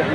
একটা